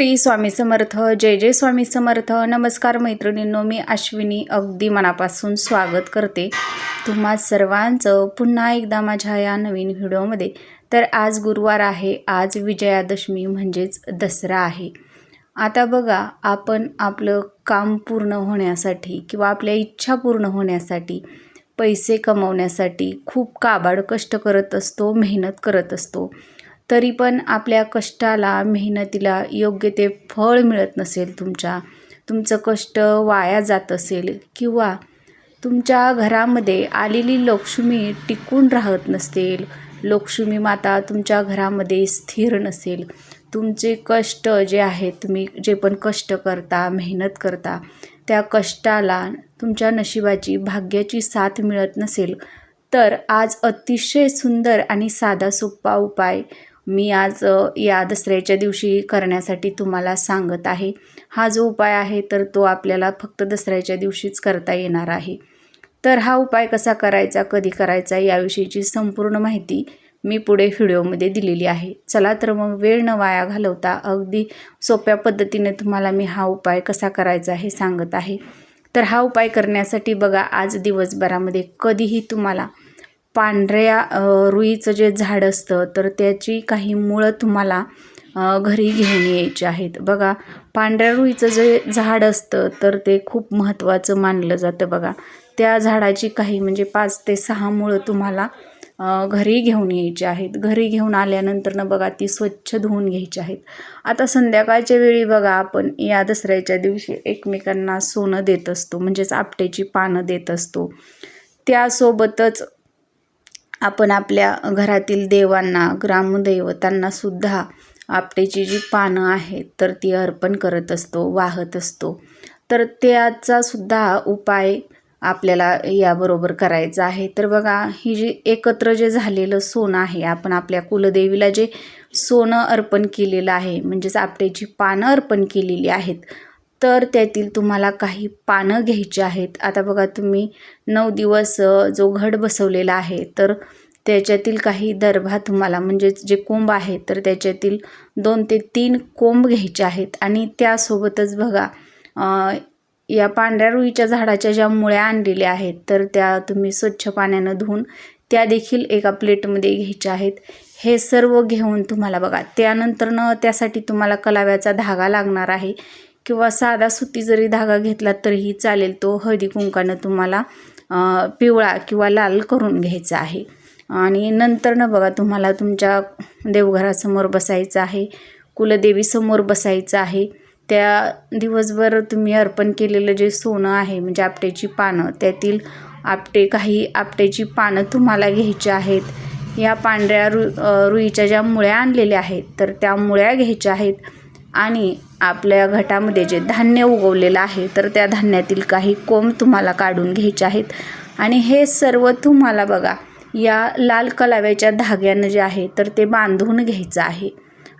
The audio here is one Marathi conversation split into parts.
श्री स्वामी समर्थ जय जय स्वामी समर्थ. नमस्कार मैत्रिणींनो मी अश्विनी अगदी मनापासून स्वागत करते तुम्हा सर्वांचं पुन्हा एकदा माझ्या या नवीन व्हिडिओमध्ये. तर आज गुरुवार आहे आज विजयादशमी म्हणजेच दसरा आहे. आता बघा आपण आपलं काम पूर्ण होण्यासाठी किंवा आपल्या इच्छा पूर्ण होण्यासाठी पैसे कमवण्यासाठी खूप काबाड कष्ट करत असतो मेहनत करत असतो. तरी पण आपल्या कष्टाला मेहनतीला योग्य ते फळ मिळत नसेल तुमच्या. तुमचं कष्ट वाया जात असेल किंवा तुमच्या घरामध्ये आलेली लक्ष्मी टिकून राहत नसेल. लक्ष्मी माता तुमच्या घरामध्ये स्थिर नसेल. तुमचे कष्ट जे आहेत तुम्ही जे पण कष्ट करता मेहनत करता त्या कष्टाला तुमच्या नशिबाची भाग्याची साथ मिळत नसेल. तर आज अतिशय सुंदर आणि साधा सोपा उपाय मी आज या दसऱ्याच्या दिवशी करण्यासाठी तुम्हाला सांगत आहे. हा जो उपाय आहे तर तो आपल्याला फक्त दसऱ्याच्या दिवशीच करता येणार आहे. तर हा उपाय कसा करायचा कधी करायचा याविषयीची संपूर्ण माहिती मी पुढे व्हिडिओमध्ये दिलेली आहे. चला तर मग वेळ न वाया घालवता अगदी सोप्या पद्धतीने तुम्हाला मी हा उपाय कसा करायचा हे सांगत आहे. तर हा उपाय करण्यासाठी बघा आज दिवसभरामध्ये कधीही तुम्हाला पांढऱ्या रुईचं जे झाड असतं तर त्याची काही मुळं तुम्हाला घरी घेऊन यायची आहेत. बघा पांढऱ्या रुईचं जे झाड असतं तर ते खूप महत्त्वाचं मानलं जातं बघा. त्या झाडाची काही म्हणजे पाच ते सहा मुळं तुम्हाला घरी घेऊन यायची आहेत. घरी घेऊन आल्यानंतरनं बघा ती स्वच्छ धुवून घ्यायची आहेत. आता संध्याकाळच्या वेळी बघा आपण या दसऱ्याच्या दिवशी एकमेकांना सोनं देत असतो म्हणजेच आपट्याची पानं देत असतो. त्यासोबतच आपण आपल्या घरातील देवांना ग्रामदैवतांना सुद्धा आपटेची जी पानं आहेत तर ती अर्पण करत असतो वाहत असतो. तर त्याचा सुद्धा उपाय आपल्याला याबरोबर करायचा आहे. तर बघा ही जी एकत्र जे झालेलं सोनं आहे आपण आपल्या कुलदेवीला जे सोनं अर्पण केलेलं आहे म्हणजेच आपट्याची पानं अर्पण केलेली आहेत तर त्यातील तुम्हाला काही पानं घ्यायची आहेत. आता बघा तुम्ही नऊ दिवस जो घड बसवलेला आहे तर त्याच्यातील काही दरभा तुम्हाला म्हणजेच जे कोंब आहेत तर त्याच्यातील दोन ते तीन कोंब घ्यायचे आहेत. आणि त्यासोबतच बघा या पांढऱ्या रुईच्या झाडाच्या ज्या मुळ्या आणलेल्या आहेत तर त्या तुम्ही स्वच्छ पाण्यानं धुवून त्या देखील एका प्लेटमध्ये घ्यायच्या आहेत. हे सर्व घेऊन तुम्हाला बघा त्यानंतरनं त्यासाठी तुम्हाला कलाव्याचा धागा लागणार आहे. किंवा साधा सुती जरी धागा घेतला तरीही चालेल तो हळदी कुंकानं तुम्हाला पिवळा किंवा लाल करून घ्यायचा आहे. आणि नंतरनं बघा तुम्हाला तुमच्या देवघरासमोर बसायचं आहे कुलदेवीसमोर बसायचं आहे. त्या दिवसभर तुम्ही अर्पण केलेलं जे सोनं आहे म्हणजे आपट्याची पानं त्यातील आपटे काही आपट्याची पानं तुम्हाला घ्यायची आहेत. या पांढऱ्या रु रुईच्या ज्या मुळ्या आणलेल्या आहेत तर त्या मुळ्या घ्यायच्या आहेत. आणि आपल्या घटामध्ये जे धान्य उगवलेलं आहे तर त्या धान्यातील काही कोंब तुम्हाला काढून घ्यायचे आहेत. आणि हे सर्व तुम्हाला बघा या लाल कलाव्याच्या धाग्यानं जे आहे तर ते बांधून घ्यायचं आहे.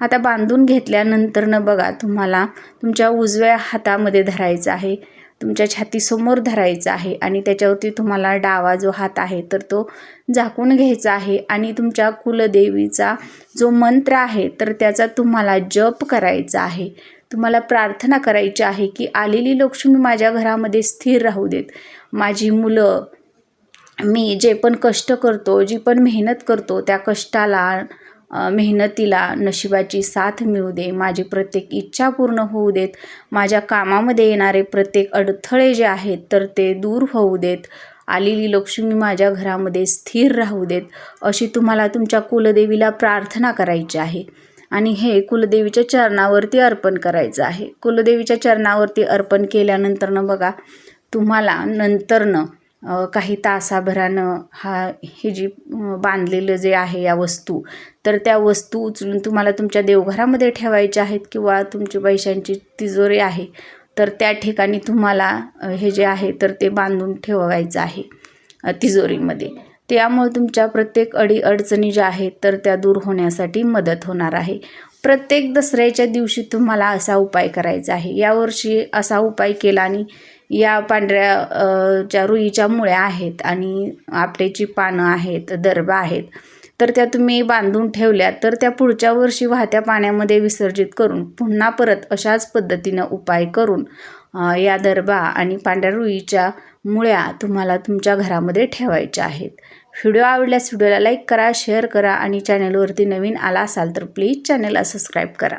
आता बांधून घेतल्यानंतरनं बघा तुम्हाला तुमच्या उजव्या हातामध्ये धरायचं आहे तुमच्या छातीसमोर धरायचं आहे आणि त्याच्यावरती तुम्हाला डावा जो हात आहे तर तो झाकून घ्यायचा आहे. आणि तुमच्या कुलदेवीचा जो मंत्र आहे तर त्याचा तुम्हाला जप करायचा आहे. तुम्हाला प्रार्थना करायची आहे की आलेली लक्ष्मी माझ्या घरामध्ये स्थिर राहू देत. माझी मुलं मी जे पण कष्ट करतो जी पण मेहनत करतो त्या कष्टाला मेहनतीला नशिबाची साथ मिळू दे. माझी प्रत्येक इच्छा पूर्ण होऊ देत. माझ्या कामामध्ये येणारे प्रत्येक अडथळे जे आहेत तर ते दूर होऊ देत. आलेली लक्ष्मी माझ्या घरामध्ये स्थिर राहू देत. अशी तुम्हाला तुमच्या कुलदेवीला प्रार्थना करायची आहे. आणि हे कुलदेवीच्या चरणावरती अर्पण करायचं आहे. कुलदेवीच्या चरणावरती अर्पण केल्यानंतरनं बघा तुम्हाला नंतरनं काही तासाभरानं हा हे जी बांधलेलं जे आहे या वस्तू तर त्या वस्तू उचलून तुम्हाला तुमच्या देवघरामध्ये ठेवायच्या आहेत किंवा तुमची पैशांची तिजोरी आहे तर त्या ठिकाणी तुम्हाला हे जे आहे तर ते बांधून ठेवायचं आहे तिजोरीमध्ये. त्यामुळे तुमच्या प्रत्येक अडी अडचणी ज्या आहेत तर त्या दूर होण्यासाठी मदत होणार आहे. प्रत्येक दसऱ्याच्या दिवशी तुम्हाला असा उपाय करायचा आहे. यावर्षी असा उपाय केला आणि या पांढऱ्या ज्या रुईच्या मुळ्या आहेत आणि आपट्याची पानं आहेत दरबा आहेत तर त्या तुम्ही बांधून ठेवल्या तर त्या पुढच्या वर्षी वाहत्या पाण्यामध्ये विसर्जित करून पुन्हा परत अशाच पद्धतीनं उपाय करून या दरबा आणि पांढऱ्या रुईच्या मुळ्या तुम्हाला तुमच्या घरामध्ये ठेवायच्या आहेत. व्हिडिओ आवडल्यास व्हिडिओला लाईक करा शेअर करा आणि चॅनलवरती नवीन आला असाल तर प्लीज चॅनलला सबस्क्राईब करा.